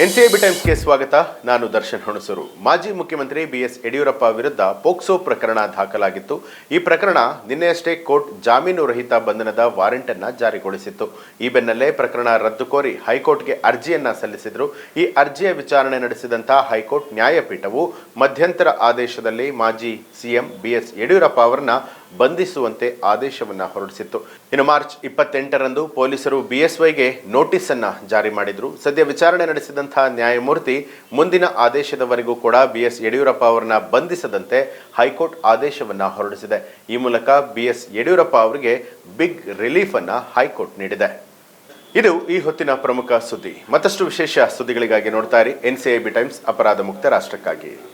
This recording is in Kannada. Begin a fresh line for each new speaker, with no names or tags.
ಎನ್ಸಿಐಬಿ ಟೈಮ್ಸ್ಗೆ ಸ್ವಾಗತ. ನಾನು ದರ್ಶನ್ ಹುಣಸೂರು. ಮಾಜಿ ಮುಖ್ಯಮಂತ್ರಿ ಬಿ ಎಸ್ ಯಡಿಯೂರಪ್ಪ ವಿರುದ್ಧ ಪೋಕ್ಸೋ ಪ್ರಕರಣ ದಾಖಲಾಗಿತ್ತು. ಈ ಪ್ರಕರಣ ನಿನ್ನೆಯಷ್ಟೇ ಕೋರ್ಟ್ ಜಾಮೀನು ರಹಿತ ಬಂಧನದ ವಾರೆಂಟ್ ಅನ್ನ ಜಾರಿಗೊಳಿಸಿತ್ತು. ಈ ಬೆನ್ನಲ್ಲೇ ಪ್ರಕರಣ ರದ್ದು ಕೋರಿ ಹೈಕೋರ್ಟ್ಗೆ ಅರ್ಜಿಯನ್ನ ಸಲ್ಲಿಸಿದ್ರು. ಈ ಅರ್ಜಿಯ ವಿಚಾರಣೆ ನಡೆಸಿದಂತಹ ಹೈಕೋರ್ಟ್ ನ್ಯಾಯಪೀಠವು ಮಧ್ಯಂತರ ಆದೇಶದಲ್ಲಿ ಮಾಜಿ ಸಿಎಂ ಬಿಎಸ್ ಯಡಿಯೂರಪ್ಪ ಅವರನ್ನ ಬಂಧಿಸುವಂತೆ ಆದೇಶವನ್ನ ಹೊರಡಿಸಿತ್ತು. ಇನ್ನು ಮಾರ್ಚ್ ಇಪ್ಪತ್ತೆಂಟರಂದು ಪೊಲೀಸರು ಬಿಎಸ್ವೈಗೆ ನೋಟಿಸ್ ಅನ್ನ ಜಾರಿ ಮಾಡಿದ್ರು. ಸದ್ಯ ವಿಚಾರಣೆ ನಡೆಸಿದಂತಹ ನ್ಯಾಯಮೂರ್ತಿ ಮುಂದಿನ ಆದೇಶದವರೆಗೂ ಕೂಡ ಬಿಎಸ್ ಯಡಿಯೂರಪ್ಪ ಅವರನ್ನ ಬಂಧಿಸದಂತೆ ಹೈಕೋರ್ಟ್ ಆದೇಶವನ್ನ ಹೊರಡಿಸಿದೆ. ಈ ಮೂಲಕ ಬಿಎಸ್ ಯಡಿಯೂರಪ್ಪ ಅವರಿಗೆ ಬಿಗ್ ರಿಲೀಫ್ ಅನ್ನ ಹೈಕೋರ್ಟ್ ನೀಡಿದೆ. ಇದು ಈ ಹೊತ್ತಿನ ಪ್ರಮುಖ ಸುದ್ದಿ. ಮತ್ತಷ್ಟು ವಿಶೇಷ ಸುದ್ದಿಗಳಿಗಾಗಿ ನೋಡ್ತಾ ಇರಿ. ಎನ್ಸಿಐಬಿ ಟೈಮ್ಸ್, ಅಪರಾಧ ಮುಕ್ತ ರಾಷ್ಟ್ರಕ್ಕಾಗಿ.